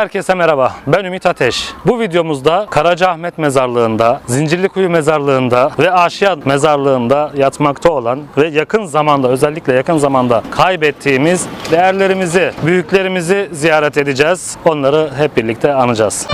Herkese merhaba. Ben Ümit Ateş. Bu videomuzda Karacaahmet Mezarlığı'nda, Zincirlikuyu Mezarlığı'nda ve Aşiyan Mezarlığı'nda yatmakta olan ve yakın zamanda özellikle yakın zamanda kaybettiğimiz değerlerimizi, büyüklerimizi ziyaret edeceğiz. Onları hep birlikte anacağız.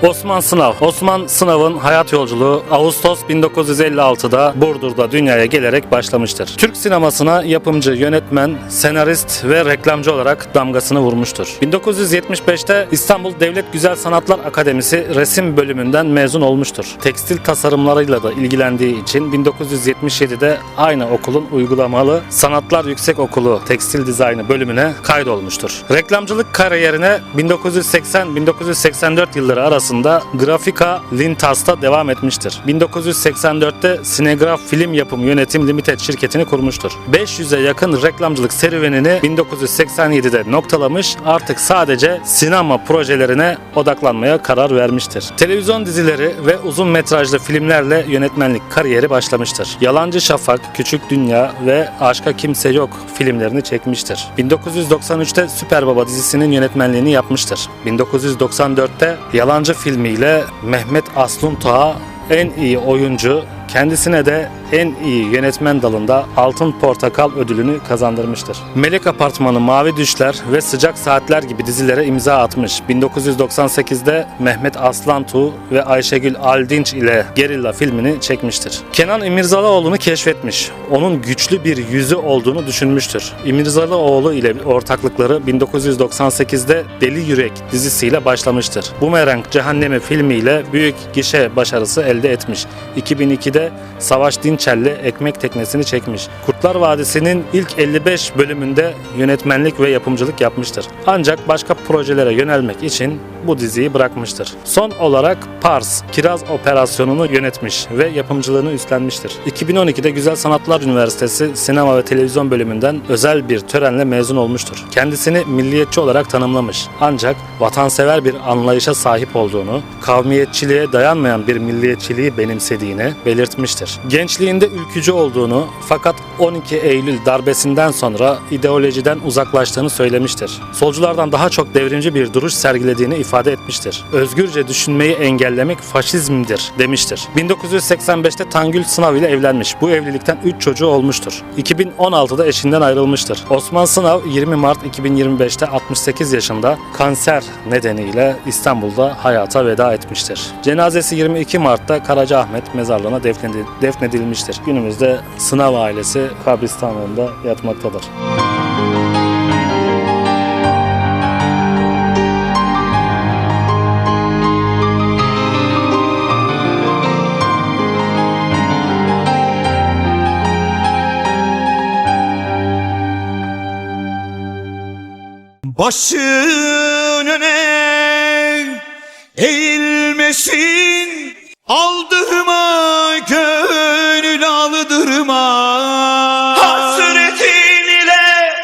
Well, Osman Sınav. Osman Sınav'ın hayat yolculuğu Ağustos 1956'da Burdur'da dünyaya gelerek başlamıştır. Türk sinemasına yapımcı, yönetmen, senarist ve reklamcı olarak damgasını vurmuştur. 1975'te İstanbul Devlet Güzel Sanatlar Akademisi resim bölümünden mezun olmuştur. Tekstil tasarımlarıyla da ilgilendiği için 1977'de aynı okulun uygulamalı Sanatlar Yüksek Okulu Tekstil Dizaynı bölümüne kaydolmuştur. Reklamcılık kariyerine 1980-1984 yılları arasında Grafika Lintas'ta devam etmiştir. 1984'te Sinegraf Film Yapım Yönetim Limited şirketini kurmuştur. 500'e yakın reklamcılık serüvenini 1987'de noktalamış artık sadece sinema projelerine odaklanmaya karar vermiştir. Televizyon dizileri ve uzun metrajlı filmlerle yönetmenlik kariyeri başlamıştır. Yalancı Şafak, Küçük Dünya ve Aşka Kimse Yok filmlerini çekmiştir. 1993'te Süper Baba dizisinin yönetmenliğini yapmıştır. 1994'te Yalancı filmiyle Mehmet Aslun Taha en iyi oyuncu, kendisine de en iyi yönetmen dalında Altın Portakal ödülünü kazandırmıştır. Melek Apartmanı, Mavi Düşler ve Sıcak Saatler gibi dizilere imza atmış. 1998'de Mehmet Aslantuğ ve Ayşegül Aldinç ile Gerilla filmini çekmiştir. Kenan İmirzalıoğlu'nu keşfetmiş. Onun güçlü bir yüzü olduğunu düşünmüştür. İmirzalıoğlu ile ortaklıkları 1998'de Deli Yürek dizisiyle başlamıştır. Bumerang Cehennemi filmiyle büyük gişe başarısı elde etmiş. 2002'de Savaş Dinçer'le Ekmek Teknesini çekmiş. Kurtlar Vadisi'nin ilk 55 bölümünde yönetmenlik ve yapımcılık yapmıştır. Ancak başka projelere yönelmek için bu diziyi bırakmıştır. Son olarak Pars, Kiraz Operasyonu'nu yönetmiş ve yapımcılığını üstlenmiştir. 2012'de Güzel Sanatlar Üniversitesi Sinema ve Televizyon bölümünden özel bir törenle mezun olmuştur. Kendisini milliyetçi olarak tanımlamış. Ancak vatansever bir anlayışa sahip olduğunu, kavmiyetçiliğe dayanmayan bir milliyetçiliği benimsediğini belirtmiştir. Gençliğinde ülkücü olduğunu fakat 12 Eylül darbesinden sonra ideolojiden uzaklaştığını söylemiştir. Solculardan daha çok devrimci bir duruş sergilediğini ifade etmiştir. Özgürce düşünmeyi engellemek faşizmdir demiştir. 1985'te Tangül Sınav ile evlenmiş. Bu evlilikten 3 çocuğu olmuştur. 2016'da eşinden ayrılmıştır. Osman Sınav 20 Mart 2025'te 68 yaşında kanser nedeniyle İstanbul'da hayata veda etmiştir. Cenazesi 22 Mart'ta Karacaahmet mezarlığına defnedi- defnedilmiştir. Günümüzde Sınav ailesi kabristanlığında yatmaktadır. Başın öne eğilmesin. Aldırma gönül aldırma Hasretin ile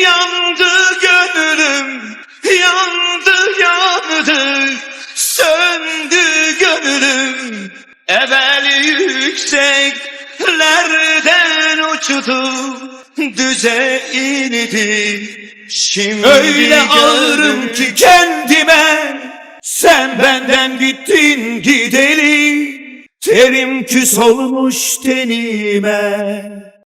yandı gönlüm Yandı yandı. Söndü gönlüm. Evvel yükseklerden uçtu Düze indi Şimdi Öyle ağırım ki kendime. Sen benden gittin gideli. Terim küs olmuş tenime.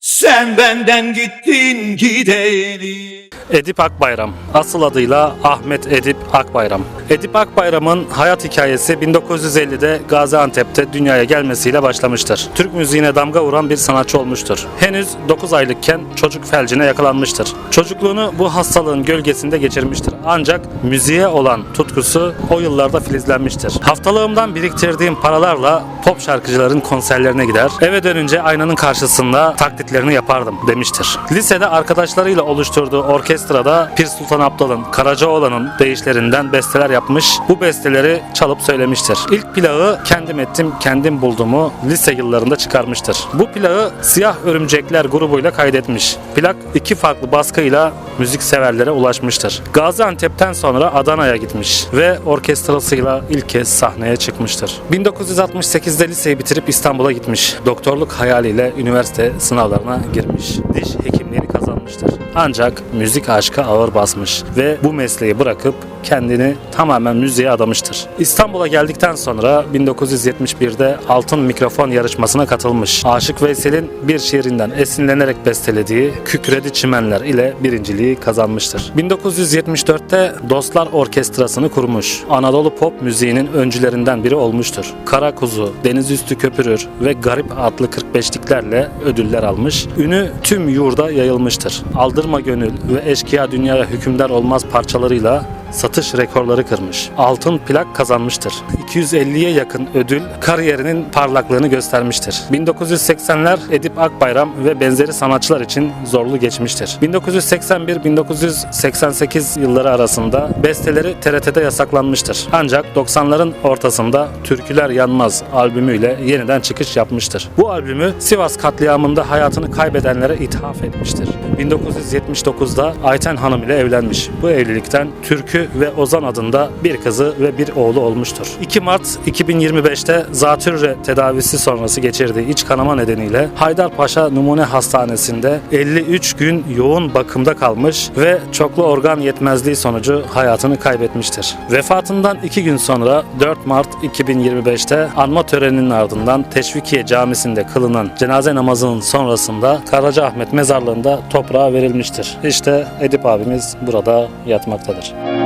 Sen benden gittin gideli Edip Akbayram, asıl adıyla Ahmet Edip Akbayram. Edip Akbayram'ın hayat hikayesi 1950'de Gaziantep'te dünyaya gelmesiyle başlamıştır. Türk müziğine damga vuran bir sanatçı olmuştur. Henüz 9 aylıkken çocuk felcine yakalanmıştır. Çocukluğunu bu hastalığın gölgesinde geçirmiştir. Ancak müziğe olan tutkusu o yıllarda filizlenmiştir. Haftalığımdan biriktirdiğim paralarla pop şarkıcıların konserlerine gider, eve dönünce aynanın karşısında taklitlerini yapardım demiştir. Lisede arkadaşlarıyla oluşturduğu orkestra orkestrada Pir Sultan Abdal'ın, Karacaoğlan'ın deyişlerinden besteler yapmış. Bu besteleri çalıp söylemiştir. İlk plağı Kendim Ettim, Kendim Buldumu lise yıllarında çıkarmıştır. Bu plağı Siyah Örümcekler grubuyla kaydetmiş. Plak iki farklı baskıyla müzik severlere ulaşmıştır. Gaziantep'ten sonra Adana'ya gitmiş ve orkestrasıyla ilk kez sahneye çıkmıştır. 1968'de liseyi bitirip İstanbul'a gitmiş. Doktorluk hayaliyle üniversite sınavlarına girmiş. Diş hekimliğini kazanmıştır. Ancak müzik aşkı ağır basmış ve bu mesleği bırakıp kendini tamamen müziğe adamıştır. İstanbul'a geldikten sonra 1971'de Altın Mikrofon yarışmasına katılmış. Aşık Veysel'in bir şiirinden esinlenerek bestelediği Kükredi Çimenler ile birinciliği kazanmıştır. 1974'te Dostlar Orkestrası'nı kurmuş. Anadolu pop müziğinin öncülerinden biri olmuştur. Kara Kuzu, Deniz Üstü Köpürür ve Garip adlı 45'liklerle ödüller almış. Ünü tüm yurda yayılmıştır. Aldırma Gönül ve Eşkıya Dünyaya Hükümdar Olmaz parçalarıyla satış rekorları kırmış. Altın plak kazanmıştır. 250'ye yakın ödül kariyerinin parlaklığını göstermiştir. 1980'ler Edip Akbayram ve benzeri sanatçılar için zorlu geçmiştir. 1981-1988 yılları arasında besteleri TRT'de yasaklanmıştır. Ancak 90'ların ortasında Türküler Yanmaz albümüyle yeniden çıkış yapmıştır. Bu albümü Sivas katliamında hayatını kaybedenlere ithaf etmiştir. 1979'da Ayten Hanım ile evlenmiş. Bu evlilikten Türkü ve Ozan adında bir kızı ve bir oğlu olmuştur. 2 Mart 2025'te zatürre tedavisi sonrası geçirdiği iç kanama nedeniyle Haydarpaşa Numune Hastanesi'nde 53 gün yoğun bakımda kalmış ve çoklu organ yetmezliği sonucu hayatını kaybetmiştir. Vefatından 2 gün sonra 4 Mart 2025'te anma töreninin ardından Teşvikiye Camisi'nde kılınan cenaze namazının sonrasında Karacaahmet mezarlığında toprağa verilmiştir. İşte Edip abimiz burada yatmaktadır.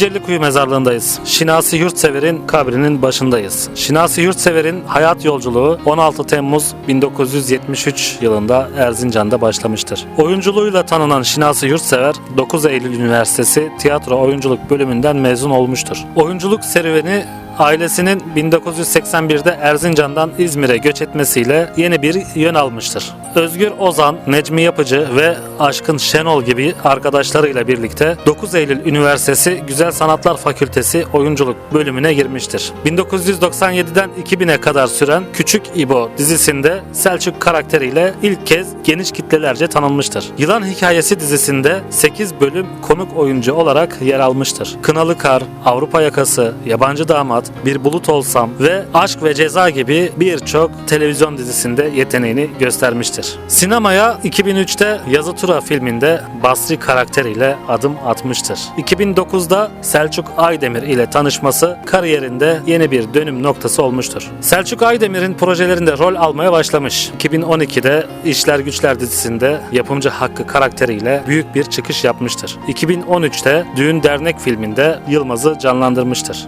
Zincirli Kuyu mezarlığındayız. Şinasi Yurtsever'in kabrinin başındayız. Şinasi Yurtsever'in hayat yolculuğu 16 Temmuz 1973 yılında Erzincan'da başlamıştır. Oyunculuğuyla tanınan Şinasi Yurtsever 9 Eylül Üniversitesi Tiyatro Oyunculuk bölümünden mezun olmuştur. Oyunculuk serüveni ailesinin 1981'de Erzincan'dan İzmir'e göç etmesiyle yeni bir yön almıştır. Özgür Ozan, Necmi Yapıcı ve Aşkın Şenol gibi arkadaşlarıyla birlikte 9 Eylül Üniversitesi Güzel Sanatlar Fakültesi Oyunculuk bölümüne girmiştir. 1997'den 2000'e kadar süren Küçük İbo dizisinde Selçuk karakteriyle ilk kez geniş kitlelerce tanınmıştır. Yılan Hikayesi dizisinde 8 bölüm konuk oyuncu olarak yer almıştır. Kınalı Kar, Avrupa Yakası, Yabancı Damat, Bir Bulut Olsam ve Aşk ve Ceza gibi birçok televizyon dizisinde yeteneğini göstermiştir. Sinemaya 2003'te Yazı Tura filminde Basri karakteriyle adım atmıştır. 2009'da Selçuk Aydemir ile tanışması kariyerinde yeni bir dönüm noktası olmuştur. Selçuk Aydemir'in projelerinde rol almaya başlamış. 2012'de İşler Güçler dizisinde yapımcı Hakkı karakteriyle büyük bir çıkış yapmıştır. 2013'te Düğün Dernek filminde Yılmaz'ı canlandırmıştır.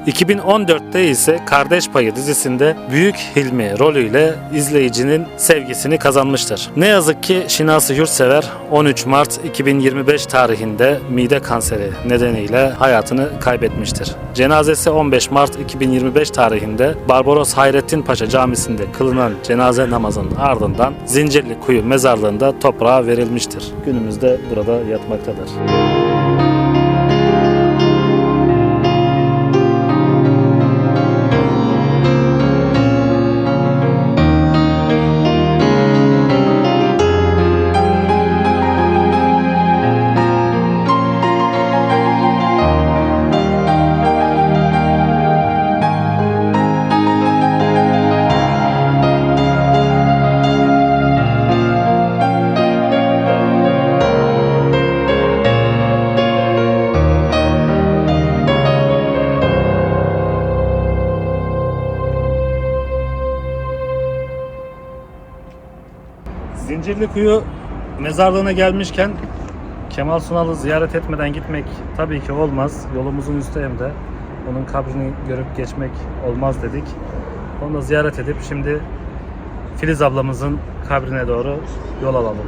2014'te ise Kardeş Payı dizisinde Büyük Hilmi rolüyle izleyicinin sevgisini kazanmıştır. Ne yazık ki Şinasi Yurtsever 13 Mart 2025 tarihinde mide kanseri nedeniyle hayatını kaybetmiştir. Cenazesi 15 Mart 2025 tarihinde Barbaros Hayrettin Paşa Camisi'nde kılınan cenaze namazının ardından Zincirli Kuyu mezarlığında toprağa verilmiştir. Günümüzde burada yatmaktadır. Şişirlikuyu mezarlığına gelmişken Kemal Sunal'ı ziyaret etmeden gitmek tabii ki olmaz. Yolumuzun üstü hem de. Onun kabrini görüp geçmek olmaz dedik. Onu da ziyaret edip şimdi Filiz ablamızın kabrine doğru yol alalım.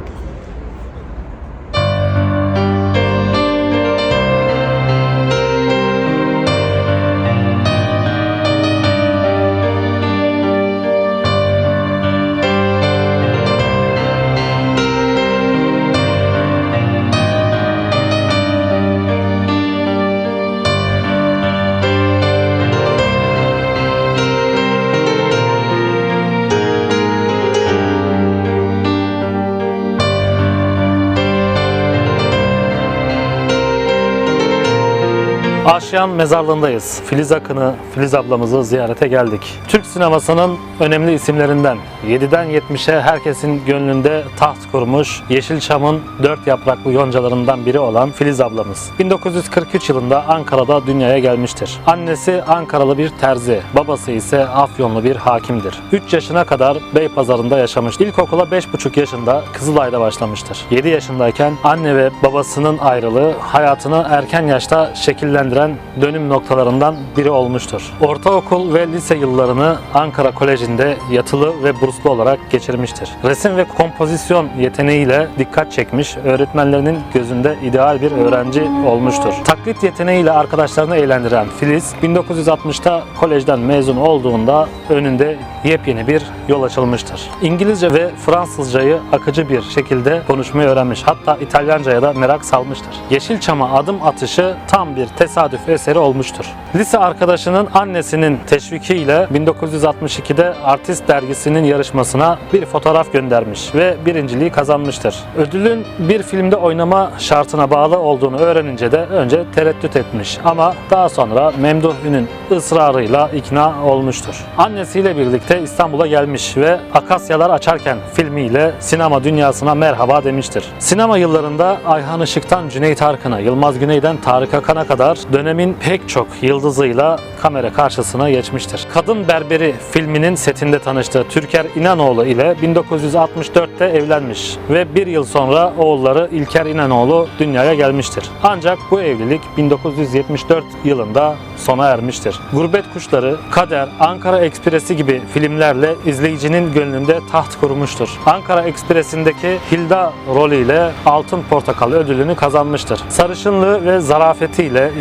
Aşiyan mezarlığındayız. Filiz Akın'ı, Filiz ablamızı ziyarete geldik. Türk sinemasının önemli isimlerinden 7'den 70'e herkesin gönlünde taht kurmuş Yeşilçam'ın dört yapraklı yoncalarından biri olan Filiz ablamız. 1943 yılında Ankara'da dünyaya gelmiştir. Annesi Ankaralı bir terzi, babası ise Afyonlu bir hakimdir. 3 yaşına kadar Beypazarı'nda yaşamış. İlkokula 5,5 yaşında Kızılay'da başlamıştır. 7 yaşındayken anne ve babasının ayrılığı hayatını erken yaşta şekillendiren dönüm noktalarından biri olmuştur. Ortaokul ve lise yıllarını Ankara Koleji'nde yatılı ve burslu olarak geçirmiştir. Resim ve kompozisyon yeteneğiyle dikkat çekmiş, öğretmenlerinin gözünde ideal bir öğrenci olmuştur. Taklit yeteneğiyle arkadaşlarını eğlendiren Filiz, 1960'ta kolejden mezun olduğunda önünde yepyeni bir yol açılmıştır. İngilizce ve Fransızcayı akıcı bir şekilde konuşmayı öğrenmiş. Hatta İtalyancaya da merak salmıştır. Yeşilçam'a adım atışı tam bir tesadüf eseri olmuştur. Lise arkadaşının annesinin teşvikiyle 1962'de Artist dergisinin yarışmasına bir fotoğraf göndermiş ve birinciliği kazanmıştır. Ödülün bir filmde oynama şartına bağlı olduğunu öğrenince de önce tereddüt etmiş ama daha sonra Memduh Ün'ün ısrarıyla ikna olmuştur. Annesiyle birlikte İstanbul'a gelmiş ve Akasyalar Açarken filmiyle sinema dünyasına merhaba demiştir. Sinema yıllarında Ayhan Işık'tan Cüneyt Arkın'a, Yılmaz Güney'den Tarık Akan'a kadar dönemin pek çok yıldızıyla kamera karşısına geçmiştir. Kadın Berberi filminin setinde tanıştığı Türker İnanoğlu ile 1964'te evlenmiş ve bir yıl sonra oğulları İlker İnanoğlu dünyaya gelmiştir. Ancak bu evlilik 1974 yılında sona ermiştir. Gurbet Kuşları, Kader, Ankara Ekspresi gibi filmlerle izleyicinin gönlünde taht kurmuştur. Ankara Ekspresi'ndeki Hilda rolüyle Altın Portakal ödülünü kazanmıştır. Sarışınlığı ve zarafetiyle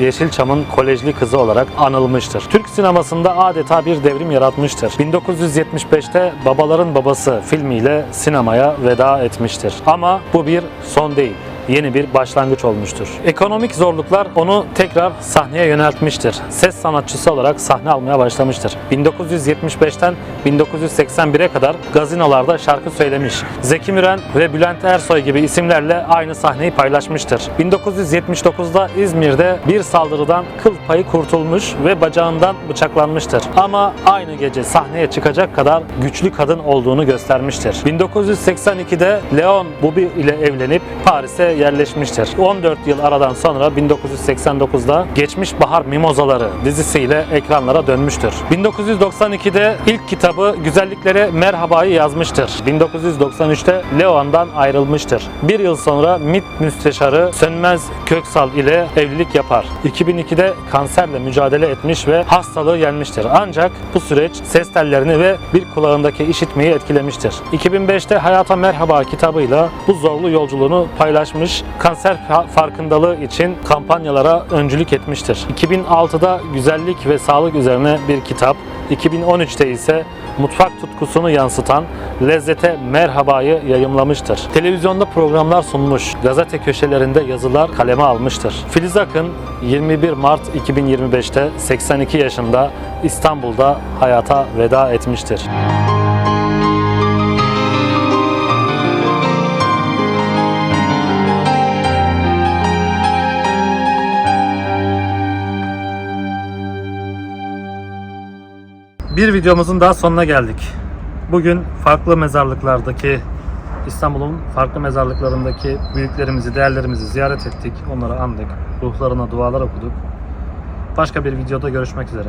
Yeşilçam'ın kolejli kızı olarak anılmıştır. Türk sinemasında adeta bir devrim yaratmıştır. 1975'te Babaların Babası filmiyle sinemaya veda etmiştir. Ama bu bir son değil yeni bir başlangıç olmuştur. Ekonomik zorluklar onu tekrar sahneye yöneltmiştir. Ses sanatçısı olarak sahne almaya başlamıştır. 1975'ten 1981'e kadar gazinolarda şarkı söylemiş. Zeki Müren ve Bülent Ersoy gibi isimlerle aynı sahneyi paylaşmıştır. 1979'da İzmir'de bir saldırıdan kıl payı kurtulmuş ve bacağından bıçaklanmıştır. Ama aynı gece sahneye çıkacak kadar güçlü kadın olduğunu göstermiştir. 1982'de Leon Bubi ile evlenip Paris'e yerleşmiştir. 14 yıl aradan sonra 1989'da Geçmiş Bahar Mimozaları dizisiyle ekranlara dönmüştür. 1992'de ilk kitabı Güzelliklere Merhaba'yı yazmıştır. 1993'te Leon'dan ayrılmıştır. Bir yıl sonra MİT müsteşarı Sönmez Köksal ile evlilik yapar. 2002'de kanserle mücadele etmiş ve hastalığı yenmiştir. Ancak bu süreç ses tellerini ve bir kulağındaki işitmeyi etkilemiştir. 2005'te Hayata Merhaba kitabıyla bu zorlu yolculuğunu paylaşmış, kanser fa- farkındalığı için kampanyalara öncülük etmiştir. 2006'da güzellik ve sağlık üzerine bir kitap, 2013'te ise mutfak tutkusunu yansıtan Lezzete Merhaba'yı yayımlamıştır. Televizyonda programlar sunmuş, gazete köşelerinde yazılar kaleme almıştır. Filiz Akın 21 Mart 2025'te 82 yaşında İstanbul'da hayata veda etmiştir. Bir videomuzun daha sonuna geldik. Bugün farklı mezarlıklardaki İstanbul'un farklı mezarlıklarındaki büyüklerimizi, değerlerimizi ziyaret ettik. Onları andık. Ruhlarına dualar okuduk. Başka bir videoda görüşmek üzere.